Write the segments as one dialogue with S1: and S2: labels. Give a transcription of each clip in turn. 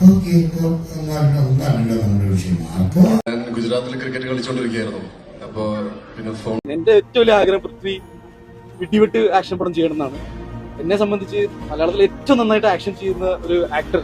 S1: Marco കീർക്കോ എന്ന് പറഞ്ഞ ഒന്നല്ലല്ലോ നമ്മുടെ വിഷയം? മാർക്കോ
S2: ഗുജറാത്തിൽ ക്രിക്കറ്റ് കളിച്ചുകൊണ്ടിരിക്കുകയായിരുന്നു അപ്പോ പിന്നെ ഫോൺ
S3: എന്റെ ഏറ്റവും വലിയ ആഗ്രഹം പൃഥ്വി വിട്ടിവിട്ട് ആക്ഷൻ പടം ചെയ്യണം എന്നാണ് എന്നെ സംബന്ധിച്ച് മലയാളത്തിൽ ഏറ്റവും നന്നായിട്ട് ആക്ഷൻ ചെയ്യുന്ന ഒരു ആക്ടർ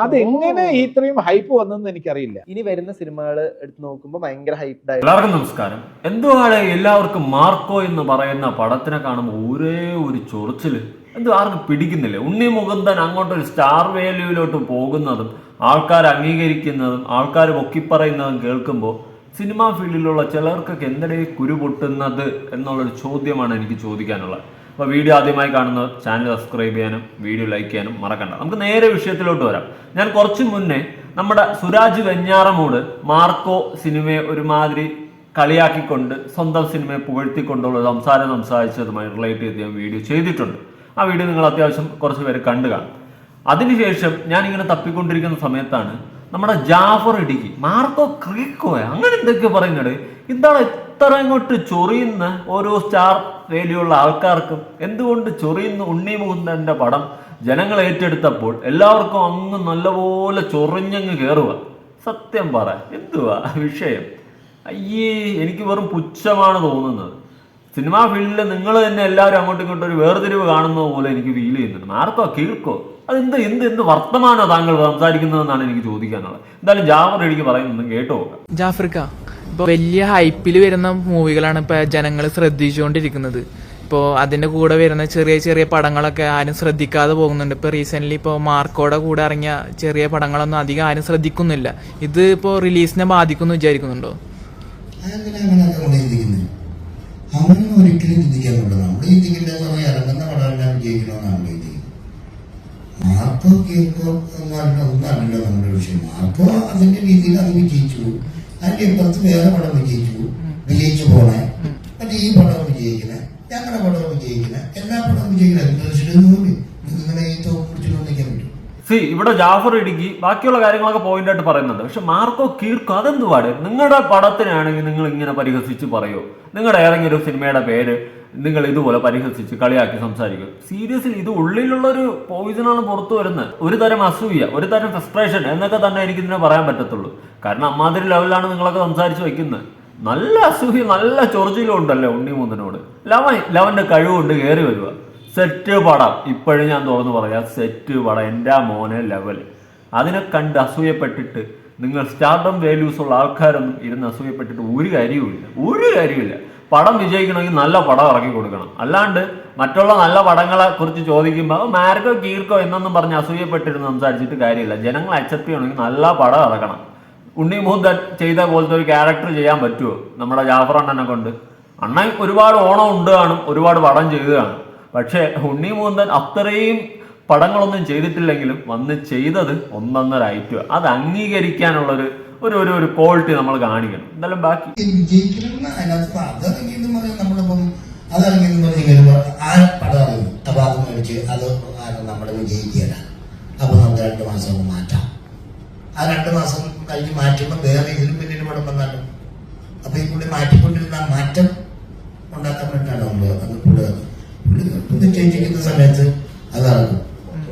S4: അതെങ്ങനെ ഇത്രയും ഹൈപ്പ് വന്നെന്ന് എനിക്കറിയില്ല.
S5: ഇനി വരുന്ന സിനിമകൾ എടുത്ത് നോക്കുമ്പോൾ ഭയങ്കര ഹൈപ്ഡ്
S6: എല്ലാവർക്കും നമസ്കാരം. എന്തുവാണ് എല്ലാവർക്കും മാർക്കോ എന്ന് പറയുന്ന പടത്തിനെ കാണുമ്പോൾ ഒരേ ഒരു ചൊറിച്ചിൽ. എന്ത് ആർക്കും പിടിക്കുന്നില്ല? ഉണ്ണി മുകുന്ദൻ അങ്ങോട്ടൊരു സ്റ്റാർ വാല്യൂവിലോട്ട് പോകുന്നതും ആൾക്കാർ അംഗീകരിക്കുന്നതും ആൾക്കാർ പൊക്കിപ്പറയുന്നതും കേൾക്കുമ്പോൾ സിനിമാ ഫീൽഡിലുള്ള ചിലർക്കൊക്കെ എന്തടേ കുരു പൊട്ടുന്നത് എന്നുള്ളൊരു ചോദ്യമാണ് എനിക്ക് ചോദിക്കാനുള്ളത്. അപ്പോൾ വീഡിയോ ആദ്യമായി കാണുന്ന ചാനൽ സബ്സ്ക്രൈബ് ചെയ്യാനും വീഡിയോ ലൈക്ക് ചെയ്യാനും മറക്കണ്ട. നമുക്ക് നേരെ വിഷയത്തിലോട്ട് വരാം. ഞാൻ കുറച്ച് മുന്നേ നമ്മുടെ സുരാജ് വെഞ്ഞാറമൂട് മാർക്കോ സിനിമയെ ഒരുമാതിരി കളിയാക്കിക്കൊണ്ട് സ്വന്തം സിനിമയെ പുകഴ്ത്തിക്കൊണ്ടുള്ള സംസാരം സംസാരിച്ചതുമായി റിലേറ്റ് ചെയ്ത് ഞാൻ വീഡിയോ ചെയ്തിട്ടുണ്ട്. ആ വീഡിയോ നിങ്ങൾ അത്യാവശ്യം കുറച്ച് പേര് കണ്ടു കാണും. അതിനുശേഷം ഞാൻ ഇങ്ങനെ തപ്പിക്കൊണ്ടിരിക്കുന്ന സമയത്താണ് നമ്മുടെ ജാഫർ ഇടുക്കി മാർക്കോ ക്രീക്കോയ അങ്ങനെ എന്തൊക്കെ പറയുന്നത് എന്താണ് ഇത്ര ഇങ്ങോട്ട് ചൊറിയുന്ന ഓരോ സ്റ്റാർ വേലിയുള്ള ആൾക്കാർക്കും എന്തുകൊണ്ട് ചൊറിയുന്ന ഉണ്ണി മുകുന്ദന്റെ പടം ജനങ്ങൾ ഏറ്റെടുത്തപ്പോൾ എല്ലാവർക്കും അങ്ങ് നല്ലപോലെ ചൊറിഞ്ഞങ്ങ് കയറുക സത്യം പറ എന്തുവാ വിഷയം? അയ്യേ എനിക്ക് വെറും പുച്ഛമാണ് തോന്നുന്നത്. സിനിമാ ഫീൽഡിൽ നിങ്ങൾ തന്നെ എല്ലാവരും അങ്ങോട്ടും ഇങ്ങോട്ടും ഒരു വേർതിരിവ് കാണുന്ന പോലെ എനിക്ക് ഫീൽ ചെയ്യുന്നുണ്ട്. മാർക്കോ കീഴ്ക്കോ അതെന്ത് എന്ത് എന്ത് വർത്തമാനോ താങ്കൾ സംസാരിക്കുന്നതെന്നാണ് എനിക്ക് ചോദിക്കാനുള്ളത്. എന്തായാലും ജാഫർ എനിക്ക് പറയുന്നത് കേട്ടോ.
S7: ജാഫ്രിക്ക ഇപ്പോൾ വലിയ ഹൈപ്പിൽ വരുന്ന മൂവികളാണ് ഇപ്പോൾ ജനങ്ങൾ ശ്രദ്ധിച്ചുകൊണ്ടിരിക്കുന്നത്. ഇപ്പോൾ അതിന്റെ കൂടെ വരുന്ന ചെറിയ ചെറിയ പടങ്ങളൊക്കെ ആരും ശ്രദ്ധിക്കാതെ പോകുന്നുണ്ട്. ഇപ്പോൾ റീസെന്റ്ലി ഇപ്പോൾ മാർക്കോടെ കൂടെ ഇറങ്ങിയ ചെറിയ പടങ്ങളൊന്നും അധികം ആരും ശ്രദ്ധിക്കുന്നില്ല. ഇത് ഇപ്പോൾ റിലീസിനെ ബാധിക്കുമെന്ന് വിചാരിക്കുന്നുണ്ടോ?
S1: അങ്ങനെ ഒരിക്കലും ചിന്തിക്കാൻ നമ്മൾ ചിന്തിക്കേണ്ടതെന്ന് പറഞ്ഞാൽ ഇറങ്ങുന്ന പടമെല്ലാം വിജയിക്കണമെന്നാണ് മാർക്കോ കീർക്കോ എന്ന് പറഞ്ഞ ഒന്നല്ലല്ലോ നമ്മുടെ വിഷയം. മാർക്കോ അതിന്റെ രീതിയിൽ അത് വിജയിച്ചു. അതിന്റെ ഇപ്പുറത്ത് വേറെ പടം വിജയിച്ചു. വിജയിച്ചു പോണേ. മറ്റേ ഈ പടം വിജയിക്കണേ ഞങ്ങളുടെ പടം വിജയിക്കണേ എല്ലാ പടം വിജയിക്കണേ. ഈ തോക്ക് പിടിച്ചിട്ട് നിൽക്കാൻ പറ്റും
S6: സി ഇവിടെ ജാഫർ ഇടുക്കി ബാക്കിയുള്ള കാര്യങ്ങളൊക്കെ പോയിന്റ് ആയിട്ട് പറയുന്നുണ്ട്. പക്ഷെ മാർക്കോ കീർക്കോ അതെന്തുപാട് നിങ്ങളുടെ പടത്തിനാണെങ്കിൽ നിങ്ങൾ ഇങ്ങനെ പരിഹസിച്ച് പറയോ. നിങ്ങളുടെ ഏതെങ്കിലും ഒരു സിനിമയുടെ പേര് നിങ്ങൾ ഇതുപോലെ പരിഹസിച്ച് കളിയാക്കി സംസാരിക്കും. സീരിയസ്ലി ഇത് ഉള്ളിലുള്ള ഒരു പോയിസണാണ് പുറത്തു വരുന്നത്. ഒരു തരം അസൂയ ഒരു തരം ഫ്രസ്ട്രേഷൻ എന്നൊക്കെ തന്നെ എനിക്ക് ഇതിനെ പറയാൻ പറ്റത്തുള്ളൂ. കാരണം അമ്മാതിരി ലെവലിലാണ് നിങ്ങളൊക്കെ സംസാരിച്ച് വെക്കുന്നത്. നല്ല അസൂയ നല്ല ചൊറിച്ചിലും ഉണ്ടല്ലോ ഉണ്ണി മൂന്നിനോട് ലവൻ ലവന്റെ കഴിവുണ്ട് കയറി വരിക സെറ്റ് പടം. ഇപ്പോഴും ഞാൻ തുറന്നു പറയാം സെറ്റ് പടം എന്റെ മോനെ ലെവൽ അതിനെ കണ്ട് അസൂയപ്പെട്ടിട്ട് നിങ്ങൾ സ്റ്റാർഡം വാല്യൂസ് ഉള്ള ആൾക്കാരൊന്നും ഇരുന്ന് അസൂയപ്പെട്ടിട്ട് ഒരു കാര്യവുമില്ല. ഒരു കാര്യമില്ല പടം വിജയിക്കണമെങ്കിൽ നല്ല പടം ഇറക്കി കൊടുക്കണം. അല്ലാണ്ട് മറ്റുള്ള നല്ല പടങ്ങളെ കുറിച്ച് ചോദിക്കുമ്പോൾ മാർക്കോ കീർക്കോ എന്നൊന്നും പറഞ്ഞ് അസൂയപ്പെട്ടിരുന്ന് സംസാരിച്ചിട്ട് കാര്യമില്ല. ജനങ്ങൾ അക്സെപ്റ്റ് ചെയ്യണമെങ്കിൽ നല്ല പടം ഇറക്കണം. ഉണ്ണി മുഹദ്ദൻ ചെയ്ത പോലത്തെ ഒരു ക്യാരക്ടർ ചെയ്യാൻ പറ്റുമോ നമ്മുടെ ജാഫർ അണ്ണനെ കൊണ്ട്. അണ്ണൻ ഒരുപാട് ഓണം ഉണ്ട് കാണും ഒരുപാട് പടം ചെയ്ത് കാണും പക്ഷേ ഉണ്ണി മുഹദ്ദൻ അത്രയും പടങ്ങളൊന്നും ചെയ്തിട്ടില്ലെങ്കിലും വന്ന് ചെയ്തത് ഒന്നൊന്നര ഐറ്റം. അത് അംഗീകരിക്കാനുള്ളൊരു ഒരു ഒരു ഒരു ക്വാളിറ്റി നമ്മൾ കാണിക്കണം. എന്തായാലും ബാക്കി
S1: അപ്പൊ നമുക്ക് രണ്ട് മാസം മാറ്റാം. ആ രണ്ട് മാസം കഴിഞ്ഞ് മാറ്റുമ്പോൾ വേറെ ഇതിലും പിന്നീട് പടം വന്നാലും അപ്പൊ ഈ പുള്ളി മാറ്റിക്കൊണ്ടിരുന്ന ആ മാറ്റം ഉണ്ടാക്കാൻ വേണ്ടിയിട്ടാണ് നമ്മൾ അന്ന് പുള്ളി ചെയ്യിക്കുന്ന സമയത്ത് അതാണ്.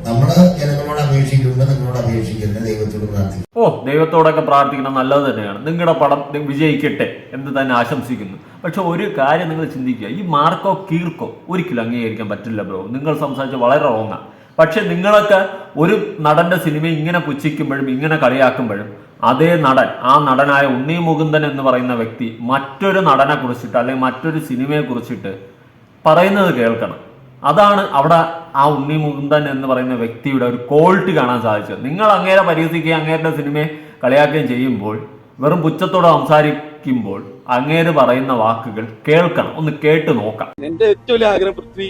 S1: നമ്മൾ ജനങ്ങളോട് അപേക്ഷിക്കുമ്പോൾ നിങ്ങളോട് അപേക്ഷിക്കുന്ന ദൈവത്തോട് പ്രാർത്ഥിക്കും
S6: ഓ ദൈവത്തോടൊക്കെ പ്രാർത്ഥിക്കണം നല്ലത് തന്നെയാണ്. നിങ്ങളുടെ പടം വിജയിക്കട്ടെ എന്ന് തന്നെ ആശംസിക്കുന്നു. പക്ഷെ ഒരു കാര്യം നിങ്ങൾ ചിന്തിക്കുക. ഈ മാർക്കോ കീർക്കോ ഒരിക്കലും അംഗീകരിക്കാൻ പറ്റില്ല ബ്രോ. നിങ്ങൾ സംസാരിച്ച വളരെ റോങ്ങാണ് പക്ഷെ നിങ്ങളൊക്കെ ഒരു നടന്റെ സിനിമ ഇങ്ങനെ പുച്ഛിക്കുമ്പോഴും ഇങ്ങനെ കളിയാക്കുമ്പോഴും അതേ നടൻ ആ നടനായ ഉണ്ണി മുകുന്ദൻ എന്ന് പറയുന്ന വ്യക്തി മറ്റൊരു നടനെ കുറിച്ചിട്ട് അല്ലെങ്കിൽ മറ്റൊരു സിനിമയെ കുറിച്ചിട്ട് പറയുന്നത് കേൾക്കണം. അതാണ് അവിടെ ആ ഉണ്ണി മുകുന്ദൻ എന്ന് പറയുന്ന വ്യക്തിയുടെ ഒരു ക്വാളിറ്റി കാണാൻ സാധിച്ചത്. നിങ്ങൾ അങ്ങേരെ പരിഹസിക്കുകയും അങ്ങേരുടെ സിനിമയെ കളിയാക്കുകയും ചെയ്യുമ്പോൾ വെറും പുച്ഛത്തോടെ സംസാരിക്കുമ്പോൾ അങ്ങേര് പറയുന്ന വാക്കുകൾ കേൾക്കണം. ഒന്ന് കേട്ട് നോക്കാം.
S3: എന്റെ ഏറ്റവും വലിയ ആഗ്രഹം പൃഥ്വി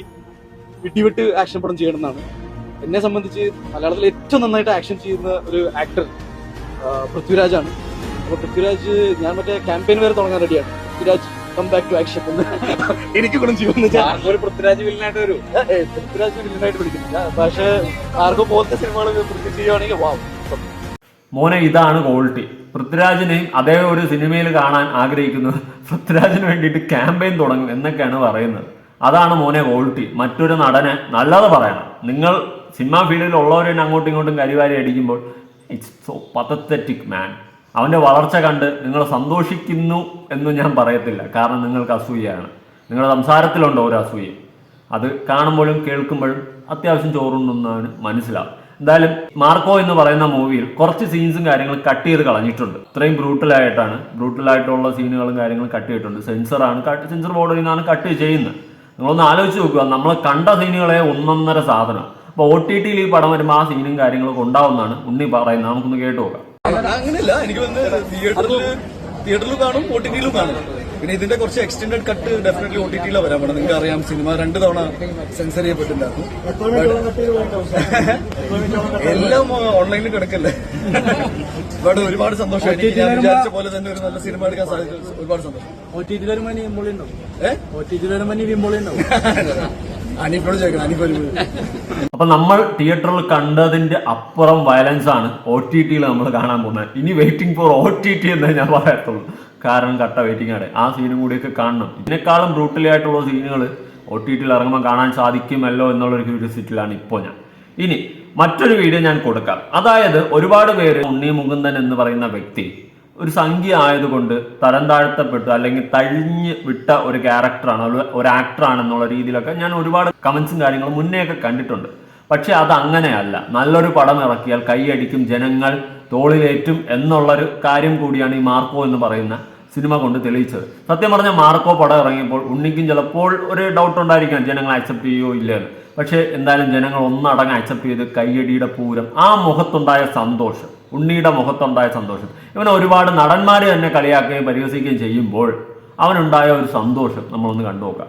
S3: വിട്ടിവിട്ട് ആക്ഷൻ പടം ചെയ്യണം എന്നാണ് എന്നെ സംബന്ധിച്ച് മലയാളത്തിൽ ഏറ്റവും നന്നായിട്ട് ആക്ഷൻ ചെയ്യുന്ന ഒരു ആക്ടർ പൃഥ്വിരാജാണ് അപ്പൊ പൃഥ്വിരാജ് ഞാൻ മറ്റേ ക്യാമ്പയിൻ വരെ തുടങ്ങാൻ റെഡിയാണ് Prithviraj come back to action എനിക്ക് ഗുണം ചെയ്യുമെന്ന് വെച്ചാൽ
S4: ഒരു പൃഥ്വിരാജ് വില്ലനായിട്ട് വരും.
S3: പൃഥ്വിരാജ് വില്ലനായിട്ട് വിളിക്കുന്നില്ല പക്ഷേ ആർക്കും പോലത്തെ സിനിമകൾ പൃഥ്വി ചെയ്യുവാണെങ്കിൽ വാ.
S6: മോനെ ഇതാണ് ക്വാളിറ്റി പൃഥ്വിരാജിനെയും അതേ ഒരു സിനിമയിൽ കാണാൻ ആഗ്രഹിക്കുന്നത് പൃഥ്വിരാജിന് വേണ്ടിയിട്ട് ക്യാമ്പയിൻ തുടങ്ങും എന്നൊക്കെയാണ് പറയുന്നത്. അതാണ് മോനെ ക്വാളിറ്റി മറ്റൊരു നടനെ നല്ലത് പറയണം. നിങ്ങൾ സിനിമാ ഫീൽഡിൽ ഉള്ളവരെ അങ്ങോട്ടും ഇങ്ങോട്ടും കരിവാരി അടിക്കുമ്പോൾ ഇറ്റ്സ് സോ പതത്തറ്റിക് മാൻ അവന്റെ വളർച്ച കണ്ട് നിങ്ങൾ സന്തോഷിക്കുന്നു എന്ന് ഞാൻ പറയത്തില്ല. കാരണം നിങ്ങൾക്ക് അസൂയയാണ്. നിങ്ങളുടെ സംസാരത്തിലുണ്ടോ ഒരു അസൂയ. അത് കാണുമ്പോഴും കേൾക്കുമ്പോഴും അത്യാവശ്യം ചോറുണ്ടെന്നാണ് മനസ്സിലാവും. എന്തായാലും മാർക്കോ എന്ന് പറയുന്ന മൂവിയിൽ കുറച്ച് സീൻസും കാര്യങ്ങളും കട്ട് ചെയ്ത് കളഞ്ഞിട്ടുണ്ട്. ഇത്രയും ബ്രൂട്ടലായിട്ടാണ്. ബ്രൂട്ടലായിട്ടുള്ള സീനുകളും കാര്യങ്ങളും കട്ട് ചെയ്തിട്ടുണ്ട്. സെൻസറാണ് സെൻസർ ബോർഡിൽ നിന്നാണ് കട്ട് ചെയ്യുന്നത്. നിങ്ങളൊന്ന് ആലോചിച്ച് നോക്കുക. നമ്മൾ കണ്ട സീനുകളെ ഒന്നൊന്നര സാധനം. അപ്പോൾ ഒ ടി ടിയിൽ ഈ പടം വരുമ്പോൾ ആ സീനും കാര്യങ്ങളൊക്കെ ഉണ്ടാവുന്നതാണ് ഉണ്ണി പറയുന്നത്. നമുക്കൊന്ന് കേട്ടു നോക്കാം.
S3: അങ്ങനെയല്ല. എനിക്ക് വന്ന് തിയേറ്ററിൽ തിയേറ്ററിൽ കാണും ഒ ടി ടിയിലും കാണും. പിന്നെ ഇതിന്റെ കുറച്ച് extended cut definitely O T ടിയിലാണ് വരാൻ പറ്റും നിങ്ങൾക്ക് അറിയാം സിനിമ രണ്ട് തവണ സെൻസർ ചെയ്യപ്പെട്ടിട്ടുണ്ടായിരുന്നു. എല്ലാം ഓൺലൈനിൽ കിടക്കല്ലേ? ഇവിടെ ഒരുപാട് സന്തോഷം. എനിക്ക് ഞാൻ വിചാരിച്ച പോലെ തന്നെ ഒരു നല്ല സിനിമ എടുക്കാൻ സാധിച്ചു. ഒരുപാട് സന്തോഷം.
S6: അപ്പൊ നമ്മൾ തിയേറ്ററിൽ കണ്ടതിന്റെ അപ്പുറം വയലൻസ് ആണ് ഒ ടി ടിയിൽ നമ്മൾ കാണാൻ പോകുന്നത്. ഇനി waiting for O T T എന്നേ ഞാൻ പറയത്തുള്ളൂ. കാരണം കട്ട വെയിറ്റിംഗ് ആണ്. ആ സീനും കൂടിയൊക്കെ കാണണം. ഇതിനേക്കാളും ബ്രൂട്ടലി ആയിട്ടുള്ള സീനുകൾ ഒ ടി ടിയിൽ ഇറങ്ങുമ്പോൾ കാണാൻ സാധിക്കുമല്ലോ എന്നുള്ള ഒരു ക്യൂരിയോസിറ്റിയിലാണ് ഇപ്പോൾ ഞാൻ. ഇനി മറ്റൊരു വീഡിയോ ഞാൻ കൊടുക്കാം. അതായത് ഒരുപാട് പേര് ഉണ്ണി മുകുന്ദൻ എന്ന് പറയുന്ന വ്യക്തി ഒരു സംഖ്യ ആയതുകൊണ്ട് തരം താഴ്ത്തപ്പെട്ടു അല്ലെങ്കിൽ തഴിഞ്ഞ് വിട്ട ഒരു ക്യാരക്ടറാണ് ഒരു- ആക്ടറാണെന്നുള്ള രീതിയിലൊക്കെ ഞാൻ ഒരുപാട് കമൻസും കാര്യങ്ങളും മുന്നേയൊക്കെ കണ്ടിട്ടുണ്ട്. പക്ഷെ അത് അങ്ങനെയല്ല. നല്ലൊരു പടം ഇറക്കിയാൽ കൈയടിക്കും ജനങ്ങൾ തോളിലേറ്റും എന്നുള്ളൊരു കാര്യം കൂടിയാണ് ഈ മാർക്കോ എന്ന് പറയുന്ന സിനിമ കൊണ്ട് തെളിയിച്ചത്. സത്യം പറഞ്ഞാൽ മാർക്കോ പടം ഇറങ്ങിയപ്പോൾ ഉണ്ണിക്കും ചിലപ്പോൾ ഒരു ഡൗട്ട് ഉണ്ടായിരിക്കാം ജനങ്ങൾ അക്സെപ്റ്റ് ചെയ്യുമോ ഇല്ലയെന്ന്. പക്ഷേ എന്തായാലും ജനങ്ങൾ ഒന്നടങ്ങ് അക്സെപ്റ്റ് ചെയ്ത് കയ്യടിയുടെ പൂരം ആ മുഖത്തുണ്ടായ സന്തോഷം. ഉണ്ണിയുടെ മുഖത്തുണ്ടായ സന്തോഷം. ഇവൻ ഒരുപാട് നടന്മാർ തന്നെ കളിയാക്കുകയും പരിഹസിക്കുകയും ചെയ്യുമ്പോൾ അവനുണ്ടായ ഒരു സന്തോഷം നമ്മളൊന്ന് കണ്ടു നോക്കാം.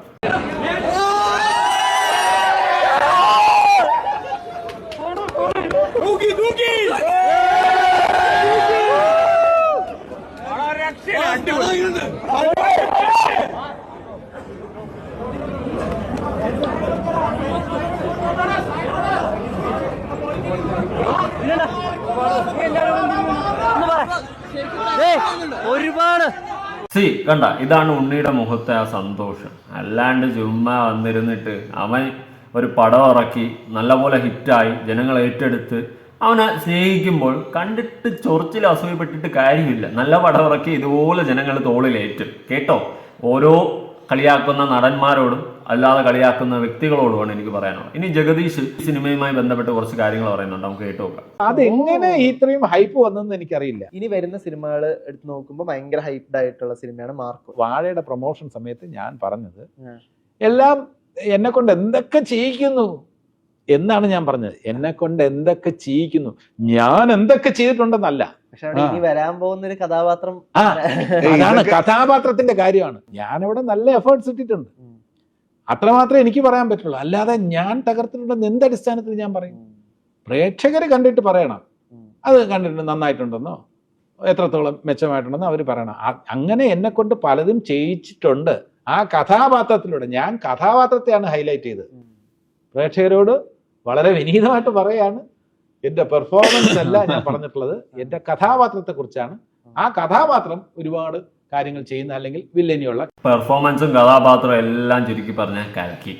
S6: സി കണ്ട? ഇതാണ് ഉണ്ണിയുടെ മുഖത്തെ ആ സന്തോഷം. അല്ലാണ്ട് ചുമ്മാ വന്നിരുന്നിട്ട് അവൻ ഒരു പടം ഇറക്കി നല്ലപോലെ ഹിറ്റായി ജനങ്ങൾ ഏറ്റെടുത്ത് അവനെ സ്നേഹിക്കുമ്പോൾ കണ്ടിട്ട് ചൊറിച്ചിൽ അസൂയപ്പെട്ടിട്ട് കാര്യമില്ല. നല്ല പടം ഇറക്കി ഇതുപോലെ ജനങ്ങൾ തോളിലേറ്റും. കേട്ടോ? ഓരോ കളിയാക്കുന്ന നടന്മാരോടും അല്ലാതെ കളിയാക്കുന്ന വ്യക്തികളോടുമാണ് എനിക്ക് പറയാനുള്ളത്. ഇനി ജഗദീഷ് ഈ സിനിമയുമായി ബന്ധപ്പെട്ട് കുറച്ച് കാര്യങ്ങൾ പറയുന്നുണ്ട്. നമുക്ക് കേട്ടു നോക്കാം.
S4: അതെങ്ങനെ ഇത്രയും ഹൈപ്പ് വന്നെന്ന് എനിക്കറിയില്ല.
S5: ഇനി വരുന്ന സിനിമകൾ എടുത്ത് നോക്കുമ്പോൾ ഭയങ്കര ഹൈപ്ഡ് ആയിട്ടുള്ള സിനിമയാണ് മാർക്ക്.
S4: വാഴയുടെ പ്രൊമോഷൻ സമയത്ത് ഞാൻ പറഞ്ഞത് എല്ലാം എന്നെ കൊണ്ട് എന്തൊക്കെ ചെയ്യിക്കുന്നു എന്നാണ് ഞാൻ പറഞ്ഞത്. എന്നെ കൊണ്ട് എന്തൊക്കെ ചെയ്യിക്കുന്നു ഞാൻ എന്തൊക്കെ ചെയ്തിട്ടുണ്ടെന്നല്ല.
S5: പക്ഷെ ഇനി വരാൻ പോകുന്ന ഒരു കഥാപാത്രം
S4: ആ. അതാണ് കഥാപാത്രത്തിന്റെ കാര്യമാണ്. ഞാനിവിടെ നല്ല എഫേർട്സ് ഇട്ടിട്ടുണ്ട്. അത്രമാത്രമേ എനിക്ക് പറയാൻ പറ്റുള്ളൂ. അല്ലാതെ ഞാൻ തകർത്തിട്ടുണ്ടെന്ന് എന്ത് അടിസ്ഥാനത്തിൽ ഞാൻ പറയും? പ്രേക്ഷകർ കണ്ടിട്ട് പറയണം. അത് കണ്ടിട്ട് നന്നായിട്ടുണ്ടെന്നോ? എത്രത്തോളം മെച്ചമായിട്ടുണ്ടെന്നോ അവർ പറയണം. അങ്ങനെ എന്നെ കൊണ്ട് പലതും ചെയ്യിച്ചിട്ടുണ്ട്. ആ കഥാപാത്രത്തിലൂടെ ഞാൻ കഥാപാത്രത്തെയാണ് ഹൈലൈറ്റ് ചെയ്തത്. പ്രേക്ഷകരോട് വളരെ വിനീതമായിട്ട് പറയാണ്. എന്റെ പെർഫോമൻസ് അല്ല ഞാൻ പറഞ്ഞിട്ടുള്ളത്. എന്റെ കഥാപാത്രത്തെ കുറിച്ചാണ് ആ കഥാപാത്രം ഒരുപാട് കാര്യങ്ങൾ ചെയ്യുന്ന അല്ലെങ്കിൽ വില്ലനിയുള്ള
S6: പെർഫോമൻസും കഥാപാത്രവും എല്ലാം ചുരുക്കി പറഞ്ഞാൽ കലക്കി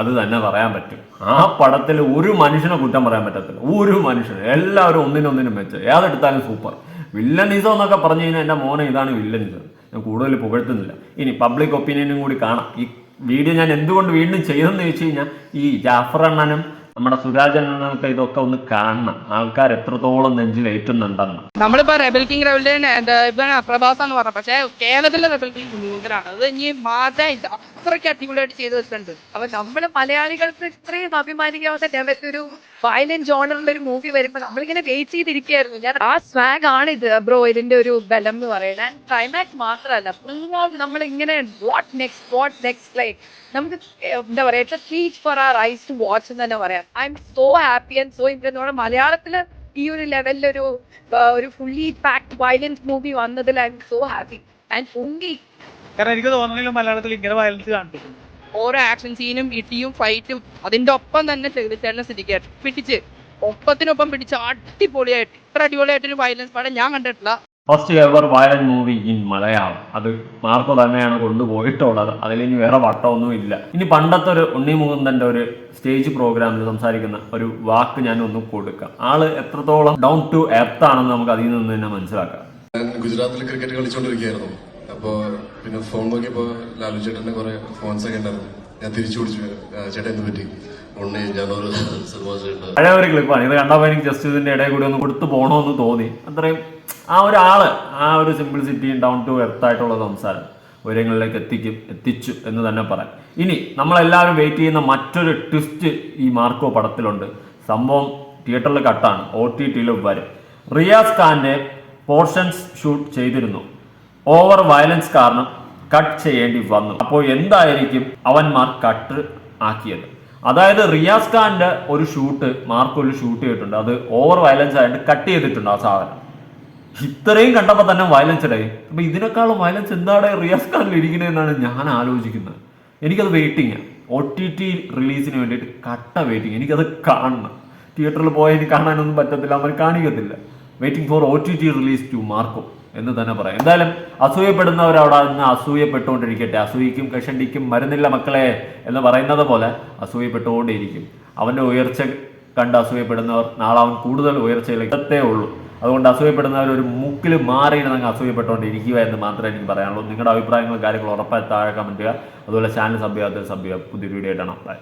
S6: അത് തന്നെ പറയാൻ പറ്റും. ആ പടത്തിൽ ഒരു മനുഷ്യനെ കുറ്റം പറയാൻ പറ്റത്തില്ല. ഒരു മനുഷ്യന് എല്ലാവരും ഒന്നിനൊന്നിനും മെച്ചം ഏതെടുത്താലും സൂപ്പർ. വില്ലനിസം എന്നൊക്കെ പറഞ്ഞു കഴിഞ്ഞാൽ എന്റെ മോനെ ഇതാണ് വില്ലനിസം ഞാൻ കൂടുതൽ പുകഴ്ത്തുന്നില്ല. ഇനി പബ്ലിക് ഒപ്പീനിയനും കൂടി കാണാം. ഈ വീഡിയോ ഞാൻ എന്തുകൊണ്ട് വീണ്ടും ചെയ്തെന്ന് ചോദിച്ചു കഴിഞ്ഞാൽ ഈ ജാഫർ അണ്ണനും നമ്മുടെ സുരാജ് അണ്ണനൊക്കെ ഇതൊക്കെ ഒന്ന് കാണണം. ആൾക്കാർ എത്രത്തോളം നെഞ്ചിൽ ഏറ്റുന്നുണ്ടെന്ന്.
S8: നമ്മളിപ്പോ റെബൽ കിങ് റെബലിന്റെ ഇതാണ് പ്രഭാസ് എന്ന് പക്ഷേ കേരളത്തിലെ റെബൽ കിങ് മൂന്നാണ് അത് ഇനി മാറ്റായിട്ട് അത്രയ്ക്ക് അടിപൊളിയായിട്ട് ചെയ്തു വെച്ചിട്ടുണ്ട്. അപ്പൊ നമ്മൾ മലയാളികൾക്ക് ഇത്രയും അഭിമാനിക്കാവുന്ന ഒരു വയലന്റ് ജോണറിന്റെ ഒരു മൂവി വരുമ്പോ നമ്മളിങ്ങനെ വെയിറ്റ് ചെയ്തിരിക്കുകയായിരുന്നു. ഞാൻ ആ സ്വാഗ് ആണ് ഇത് ബ്രോ ഇതിന്റെ ഒരു ബലം എന്ന് പറയുന്നത്. ആൻഡ് ക്ലൈമാക്സ് മാത്രമല്ല ഫുൾ നമ്മൾ ഇങ്ങനെ what next what next like നമുക്ക് എന്താ പറയാ it's treat for our eyes to watch എന്ന് തന്നെ പറയാം. I'm so happy and so impress മലയാളത്തിൽ ഈ ഒരു ലെവലിൽ ഒരു ഒരു ഫുള്ളി പാക്ഡ് വയലൻസ് മൂവി വന്നതിൽ I M so happy and പൊങ്കി
S9: കാരണം എനിക്ക് തോന്നുന്നില്ല മലയാളത്തിൽ ഇങ്ങനെ വയലൻസ് കണ്ടിട്ടുണ്ട്
S8: ഓരോ ആക്ഷൻ സീനും ഇടിയും ഫൈറ്റും അതിന്റെ ഒപ്പം തന്നെ ചേർന്ന സ്ഥിതിക്കായിട്ട് പിടിച്ച് ഒപ്പത്തിനൊപ്പം പിടിച്ച് അടിപൊളിയായിട്ട് ഇത്ര അടിപൊളിയായിട്ടൊരു വയലൻസ് പടം ഞാൻ കണ്ടിട്ടില്ല.
S6: First ever violent movie in Malayalam അത് മാർക്കോ തന്നെയാണ് കൊണ്ടുപോയിട്ടുള്ളത്. അതിലിനി വേറെ വട്ടമൊന്നും ഇല്ല. ഇനി പണ്ടത്തെ ഒരു ഉണ്ണി മുകുന്ദന്റെ ഒരു സ്റ്റേജ് പ്രോഗ്രാമിൽ സംസാരിക്കുന്ന ഒരു വാക്ക് ഞാൻ ഒന്ന് കൊടുക്കാം. ആൾ എത്രത്തോളം ഡൗൺ ടു എർത്ത് ആണെന്ന് നമുക്ക് അതിൽ നിന്ന് തന്നെ മനസ്സിലാക്കാം.
S2: ഗുജറാത്തിൽ ക്രിക്കറ്റ് കളിച്ചോണ്ടിരിക്കുകയായിരുന്നു. അപ്പോ പിന്നെ ഫോൺ നോക്കിയപ്പോ ലാലു ചേട്ടന്റെ കുറെ ഫോൺസ് ഒക്കെ ഉണ്ടായിരുന്നു. ഞാൻ തിരിച്ചു പിടിച്ചു. ചേട്ടൻ എന്ത് പറ്റി?
S6: പഴയ ഒരു ക്ലിപ്പാണ് ഇത് കണ്ടപ്പോൾ എനിക്ക് ജസ്റ്റ് ഇതിന്റെ ഇടയിൽ കൂടി ഒന്ന് കൊടുത്തു പോകണമെന്ന് തോന്നി. അത്രയും ആ ഒരാൾ ആ ഒരു സിംപ്ലിസിറ്റിയും ഡൗൺ ടു എർത്ത് ആയിട്ടുള്ള സംസാരം ഉയരങ്ങളിലേക്ക് എത്തിക്കും എത്തിച്ചു എന്ന് തന്നെ പറയാം. ഇനി നമ്മളെല്ലാവരും വെയിറ്റ് ചെയ്യുന്ന മറ്റൊരു ട്വിസ്റ്റ് ഈ മാർക്കോ പടത്തിലുണ്ട്. സംഭവം തിയേറ്ററിൽ കട്ടാണ് ഒ ടി ടിയിലും വരും. റിയാസ് ഖാന്റെ പോർഷൻസ് ഷൂട്ട് ചെയ്തിരുന്നു. ഓവർ വയലൻസ് കാരണം കട്ട് ചെയ്യേണ്ടി വന്നു. അപ്പോൾ എന്തായിരിക്കും അവന്മാർ കട്ട് ആക്കിയത്? അതായത് റിയാസ് ഖാന്റെ ഒരു ഷൂട്ട് മാർക്ക് ഒരു ഷൂട്ട് ചെയ്തിട്ടുണ്ട്. അത് ഓവർ വയലൻസ് ആയിട്ട് കട്ട് ചെയ്തിട്ടുണ്ട് ആ സാധനം. ഇത്രയും കണ്ടപ്പോൾ തന്നെ വയലൻസ് ഇടായി. അപ്പൊ ഇതിനേക്കാളും വയലൻസ് എന്താണ് റിയാസ് ഖാനിൽ ഇരിക്കുന്നതെന്നാണ് ഞാൻ ആലോചിക്കുന്നത്. എനിക്കത് വെയിറ്റിംഗ് ഒ ടി ടി റിലീസിന് വേണ്ടിയിട്ട് കട്ട വെയിറ്റിംഗ് എനിക്കത് കാണണം. തിയേറ്ററിൽ പോയാൽ എനിക്ക് കാണാനൊന്നും പറ്റത്തില്ല. അവർ കാണിക്കത്തില്ല. Waiting for O T T release to Marco എന്ന് തന്നെ പറയാം. എന്തായാലും അസൂയപ്പെടുന്നവർ അവിടെ നിന്ന് അസൂയപ്പെട്ടുകൊണ്ടിരിക്കട്ടെ. അസൂയിക്കും കഷണ്ടിക്കും മരുന്നില്ല മക്കളെ എന്ന് പറയുന്നത് പോലെ അസൂയപ്പെട്ടുകൊണ്ടേയിരിക്കും. അവന്റെ ഉയർച്ച കണ്ട് അസൂയപ്പെടുന്നവർ നാളെ അവൻ കൂടുതൽ ഉയർച്ചയിലേക്ക് എത്തേ ഉള്ളൂ. അതുകൊണ്ട് അസൂയപ്പെടുന്നവർ ഒരു മുക്കിൽ മാറിയിരുന്നങ്ങ് അസൂയപ്പെട്ടുകൊണ്ടിരിക്കുക എന്ന് മാത്രമേ എനിക്ക് പറയാനുള്ളൂ. നിങ്ങളുടെ അഭിപ്രായങ്ങളും കാര്യങ്ങളും ഉറപ്പായി താഴെ കമന്റ് ചെയ്യുക. അതുപോലെ ചാനൽ സബ്സ്ക്രൈബ് ചെയ്യാത്ത സബ് ചെയ്യുക പുതിയൊരു വീഡിയോ ആയിട്ടാണ് ബൈ